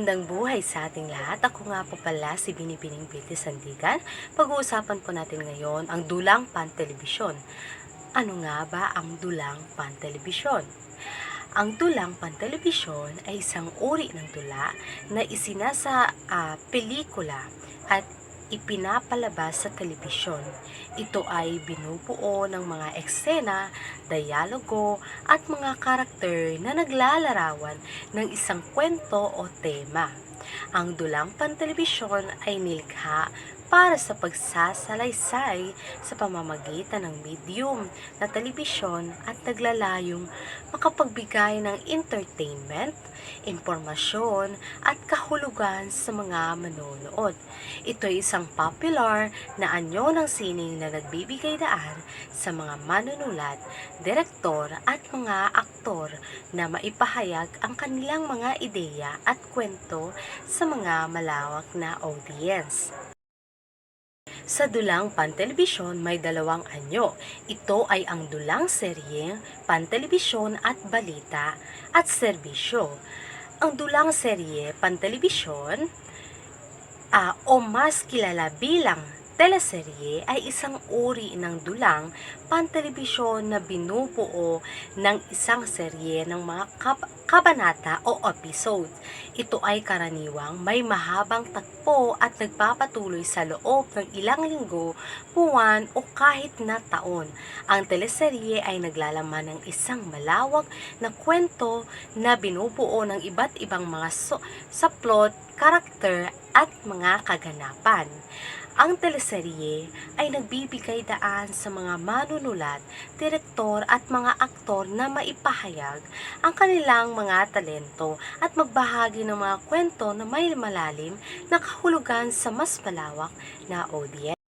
Magandang buhay sa ating lahat. Ako nga po pala si Binibining Beauty Sandigan. Pag-uusapan po natin ngayon ang dulang pantelebisyon. Ano nga ba ang dulang pantelebisyon? Ang dulang pantelebisyon ay isang uri ng tula na isinasa ah, pelikula at ipinapalabas sa telebisyon. Ito ay binubuo ng mga eksena, dialogo at mga karakter na naglalarawan ng isang kwento o tema. Ang dulang pantelebisyon ay nilikha para sa pagsasalaysay sa pamamagitan ng medium na telebisyon at naglalayong makapagbigay ng entertainment, impormasyon at kahulugan sa mga manonood. Ito ay isang popular na anyo ng sining na nagbibigay daan sa mga manunulat, direktor at mga aktor na maipahayag ang kanilang mga ideya at kwento sa mga malawak na audience. Sa dulang pantelebisyon may dalawang anyo. Ito ay ang dulang serye, pantelebisyon at balita at serbisyo. Ang dulang serye, pantelebisyon, ah, o mas kilala bilang teleserye ay isang uri ng dulang pantelebisyon na binubuo ng isang serye ng mga kab- kabanata o episode. Ito ay karaniwang may mahabang takbo at nagpapatuloy sa loob ng ilang linggo, buwan o kahit na taon. Ang teleserye ay naglalaman ng isang malawak na kwento na binubuo ng iba't ibang mga so- sa plot, karakter at mga kaganapan. Ang teleserye ay nagbibigay daan sa mga manunulat, direktor at mga aktor na maipahayag ang kanilang mga talento at magbahagi ng mga kwento na may malalim na kahulugan sa mas malawak na audience.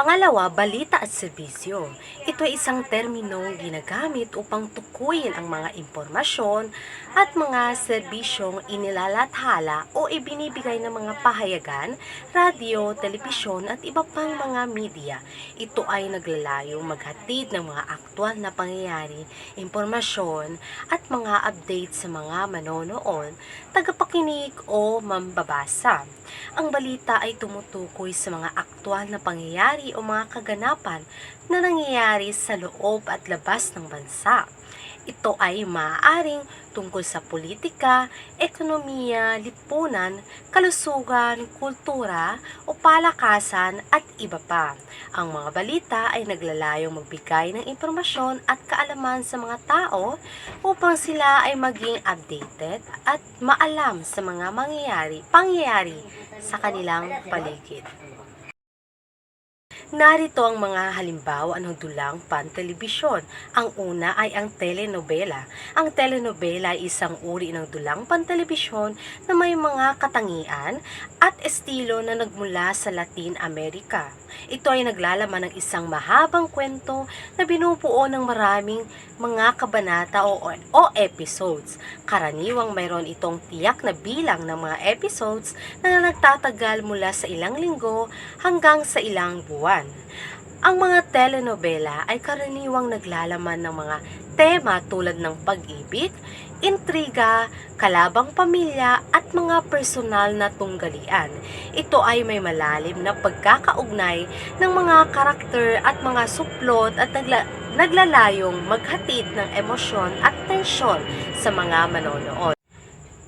Pangalawa, balita at serbisyo. Ito ay isang terminong ginagamit upang tukuyin ang mga impormasyon at mga serbisyong inilalathala o ibinibigay ng mga pahayagan, radyo, telebisyon at iba pang mga media. Ito ay naglalayong maghatid ng mga aktwal na pangyayari, impormasyon at mga update sa mga manonood, tagapakinig o mambabasa. Ang balita ay tumutukoy sa mga aktwal na pangyayari o mga kaganapan na nangyayari sa loob at labas ng bansa. Ito ay maaaring tungkol sa politika, ekonomiya, lipunan, kalusugan, kultura o palakasan at iba pa. Ang mga balita ay naglalayong magbigay ng impormasyon at kaalaman sa mga tao upang sila ay maging updated at maalam sa mga mangyayari, pangyayari sa kanilang paligid. Narito ang mga halimbawa ng dulang pantelebisyon. Ang una ay ang telenovela. Ang telenovela ay isang uri ng dulang pantelebisyon na may mga katangian at estilo na nagmula sa Latin America. Ito ay naglalaman ng isang mahabang kwento na binubuo ng maraming mga kabanata o, o episodes. Karaniwang mayroon itong tiyak na bilang ng mga episodes na nagtatagal mula sa ilang linggo hanggang sa ilang buwan. Ang mga telenovela ay karaniwang naglalaman ng mga tema tulad ng pag-ibig, intriga, kalabang pamilya at mga personal na tunggalian. Ito ay may malalim na pagkakaugnay ng mga karakter at mga suplot at nagla- naglalayong maghatid ng emosyon at tensyon sa mga manonood.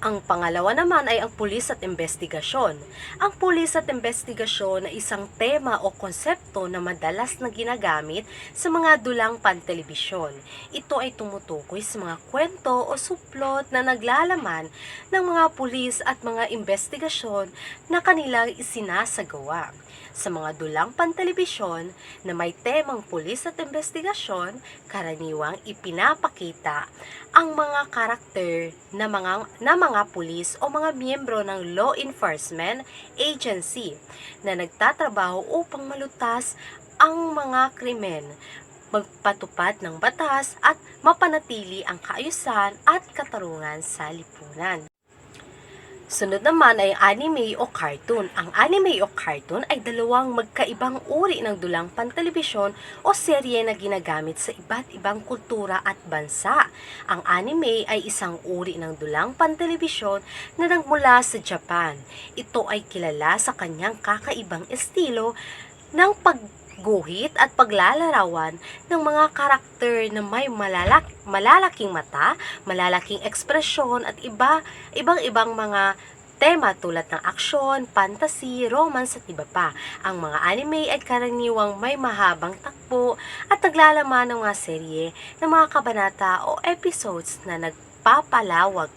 Ang pangalawa naman ay ang pulis at investigasyon. Ang pulis at investigasyon ay isang tema o konsepto na madalas na ginagamit sa mga dulang pantelebisyon. Ito ay tumutukoy sa mga kwento o suplot na naglalaman ng mga pulis at mga investigasyon na kanilang isinasagawa. Sa mga dulang pantelebisyon na may temang pulis at investigasyon, karaniwang ipinapakita ang mga karakter na mga, na mga pulis o mga miyembro ng law enforcement agency na nagtatrabaho upang malutas ang mga krimen, magpatupad ng batas at mapanatili ang kaayusan at katarungan sa lipunan. Sunod naman ay anime o cartoon. Ang anime o cartoon ay dalawang magkaibang uri ng dulang pantelebisyon o serye na ginagamit sa iba't ibang kultura at bansa. Ang anime ay isang uri ng dulang pantelebisyon na nagmula sa Japan. Ito ay kilala sa kanyang kakaibang estilo ng pagguhit at paglalarawan ng mga karakter na may malalak, malalaking mata, malalaking ekspresyon at iba ibang-ibang mga tema tulad ng aksyon, fantasy, romance at iba pa. Ang mga anime ay karaniwang may mahabang takbo at naglalaman ng mga serye ng mga kabanata o episodes na nagpapalawag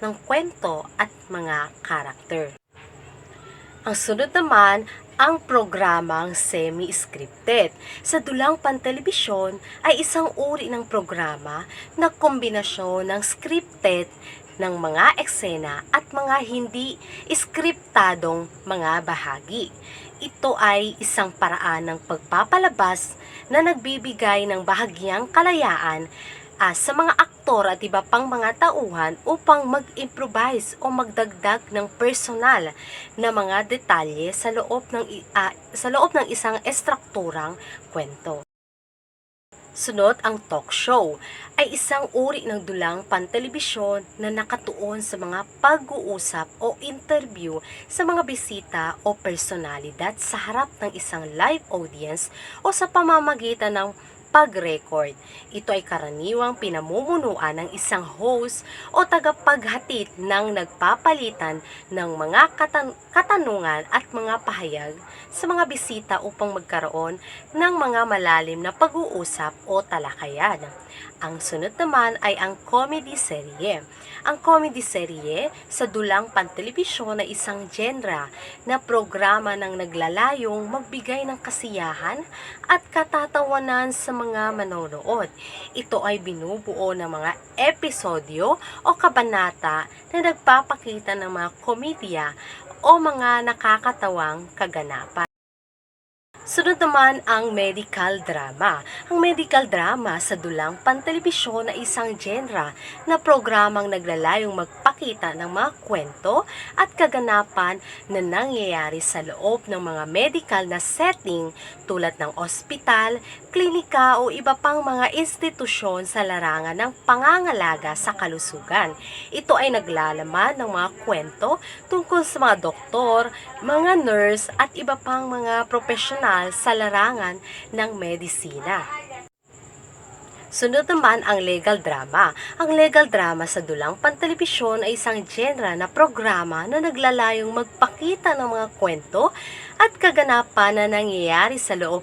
ng kwento at mga karakter. Ang sunod naman, ang programang semi-scripted. Sa dulang pantelebisyon ay isang uri ng programa na kombinasyon ng scripted ng mga eksena at mga hindi skriptadong mga bahagi. Ito ay isang paraan ng pagpapalabas na nagbibigay ng bahagyang kalayaan ah, sa mga aktor at iba pang mga tauhan upang mag-improvise o magdagdag ng personal na mga detalye sa loob ng ah, sa loob ng isang estrukturang kwento. Sunod ang talk show ay isang uri ng dulang pantelebisyon na nakatuon sa mga pag-uusap o interview sa mga bisita o personalidad sa harap ng isang live audience o sa pamamagitan ng pag-record. Ito ay karaniwang pinamumunuan ng isang host o tagapaghatid ng nagpapalitan ng mga katan- katanungan at mga pahayag sa mga bisita upang magkaroon ng mga malalim na pag-uusap o talakayan. Ang sunod naman ay ang comedy serye. Ang comedy serye sa dulang pantelebisyon ay isang genre na programa ng naglalayong magbigay ng kasiyahan at katatawanan sa mga manonood. Ito ay binubuo ng mga episodyo o kabanata na nagpapakita ng mga komedya o mga nakakatawang kaganapan. Sunod naman ang medical drama. Ang medical drama sa dulang pantelebisyon ay isang genre na programang naglalayong magpakita ng mga kwento at kaganapan na nangyayari sa loob ng mga medical na setting tulad ng ospital, klinika o iba pang mga institusyon sa larangan ng pangangalaga sa kalusugan. Ito ay naglalaman ng mga kwento tungkol sa mga doktor, mga nurse at iba pang mga profesional sa larangan ng medisina. Sunod naman ang legal drama. Ang legal drama sa dulang pantelebisyon ay isang genre na programa na naglalayong magpakita ng mga kwento at kaganapan na nangyayari sa loob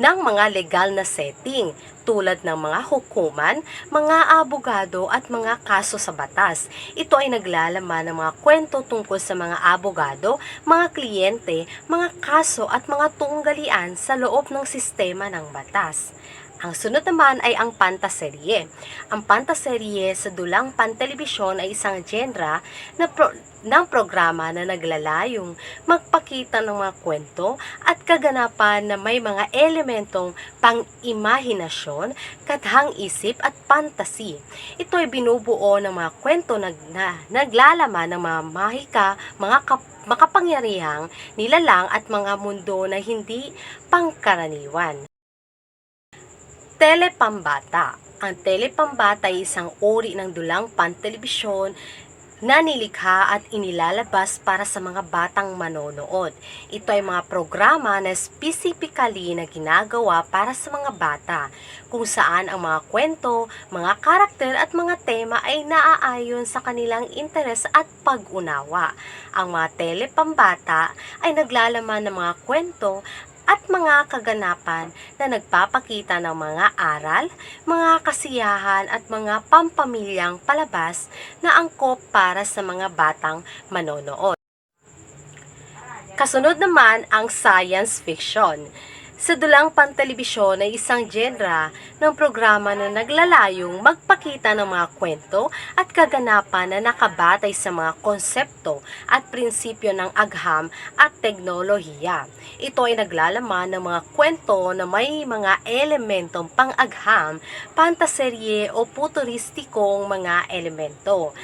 ng mga legal na setting tulad ng mga hukuman, mga abogado at mga kaso sa batas. Ito ay naglalaman ng mga kwento tungkol sa mga abogado, mga kliyente, mga kaso at mga tunggalian sa loob ng sistema ng batas. Ang sunod naman ay ang pantaserye. Ang pantaserye sa dulang pantelebisyon ay isang genre na pro- ng programa na naglalayong magpakita ng mga kwento at kaganapan na may mga elementong pang-imahinasyon, kathang isip at fantasy. Ito ay binubuo ng mga kwento na, na naglalaman ng mga mahika, mga kap- makapangyarihang nilalang at mga mundo na hindi pangkaraniwan. Telepambata. Ang telepambata ay isang uri ng dulang pantelebisyon na nilikha at inilalabas para sa mga batang manonood. Ito ay mga programa na specifically na ginagawa para sa mga bata, kung saan ang mga kwento, mga karakter at mga tema ay naaayon sa kanilang interes at pag-unawa. Ang mga telepambata ay naglalaman ng mga kwento at mga kaganapan na nagpapakita ng mga aral, mga kasiyahan at mga pampamilyang palabas na angkop para sa mga batang manonood. Kasunod naman ang science fiction. Sa dulang pantelebisyon ay isang genre ng programa na naglalayong magpakita ng mga kwento at kaganapan na nakabatay sa mga konsepto at prinsipyo ng agham at teknolohiya. Ito ay naglalaman ng mga kwento na may mga elementong pang-agham, pantaserye o futuristikong mga elemento.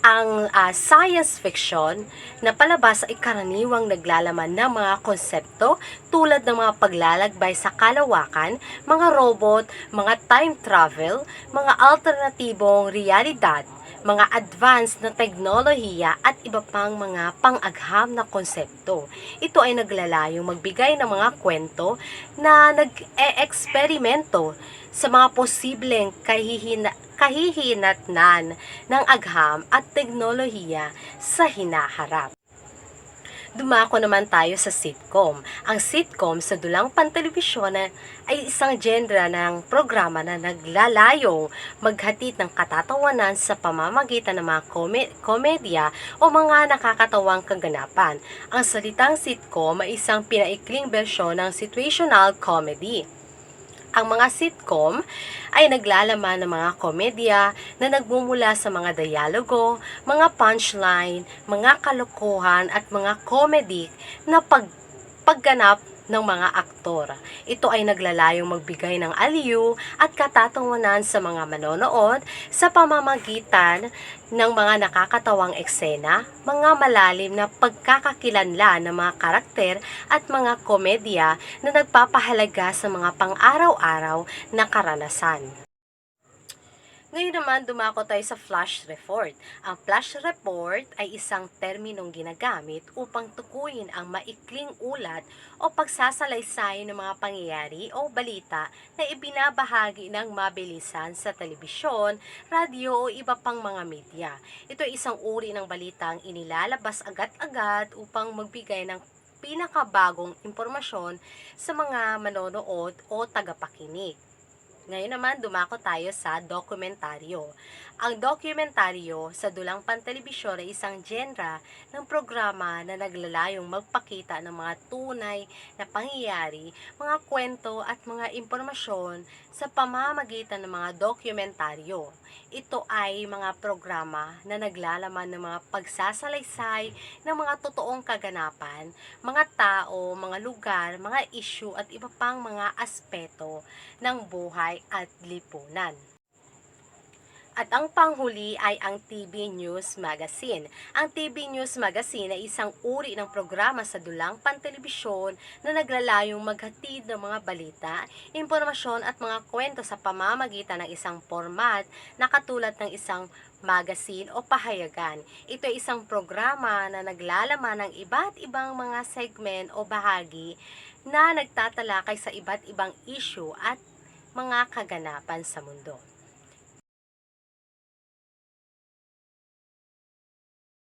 Ang ah, science fiction na palabas ay karaniwang naglalaman ng mga konsepto tulad ng mga paglalakbay sa kalawakan, mga robot, mga time travel, mga alternatibong realidad, mga advanced na teknolohiya at iba pang mga pang-agham na konsepto. Ito ay naglalayong magbigay ng mga kwento na nag-e-eksperimento sa mga posibleng kahihina, kahihinatnan ng agham at teknolohiya sa hinaharap. Dumako naman tayo sa sitcom. Ang sitcom sa dulang pantelebisyon ay isang genre ng programa na naglalayong maghatid ng katatawanan sa pamamagitan ng mga kome- komedya o mga nakakatawang kaganapan. Ang salitang sitcom ay isang pinaikling bersyon ng situational comedy. Ang mga sitcom ay naglalaman ng mga komedya na nagmumula sa mga dialogo, mga punchline, mga kalokohan at mga comedy na pag pagganap ng mga aktor. Ito ay naglalayong magbigay ng aliw at katatawanan sa mga manonood sa pamamagitan ng mga nakakatawang eksena, mga malalim na pagkakakilanlan ng mga karakter at mga komedya na nagpapahalaga sa mga pang-araw-araw na karanasan. Ngayon naman, dumako tayo sa flash report. Ang flash report ay isang terminong ginagamit upang tukuyin ang maikling ulat o pagsasalaysay ng mga pangyayari o balita na ibinabahagi ng mabilisan sa telebisyon, radyo o iba pang mga media. Ito ay isang uri ng balitang inilalabas agad-agad upang magbigay ng pinakabagong impormasyon sa mga manonood o tagapakinig. Ngayon naman, dumako tayo sa dokumentaryo. Ang dokumentaryo sa dulang pantelebisyon ay isang genre ng programa na naglalayong magpakita ng mga tunay na pangyayari, mga kwento at mga impormasyon sa pamamagitan ng mga dokumentaryo. Ito ay mga programa na naglalaman ng mga pagsasalaysay ng mga totoong kaganapan, mga tao, mga lugar, mga issue at iba pang mga aspeto ng buhay at lipunan. At ang panghuli ay ang TV News Magazine. Ang TV News Magazine ay isang uri ng programa sa dulang pantelebisyon na naglalayong maghatid ng mga balita, impormasyon at mga kwento sa pamamagitan ng isang format na katulad ng isang magazine o pahayagan. Ito ay isang programa na naglalaman ng iba't ibang mga segment o bahagi na nagtatalakay sa iba't ibang issue at mga kaganapan sa mundo.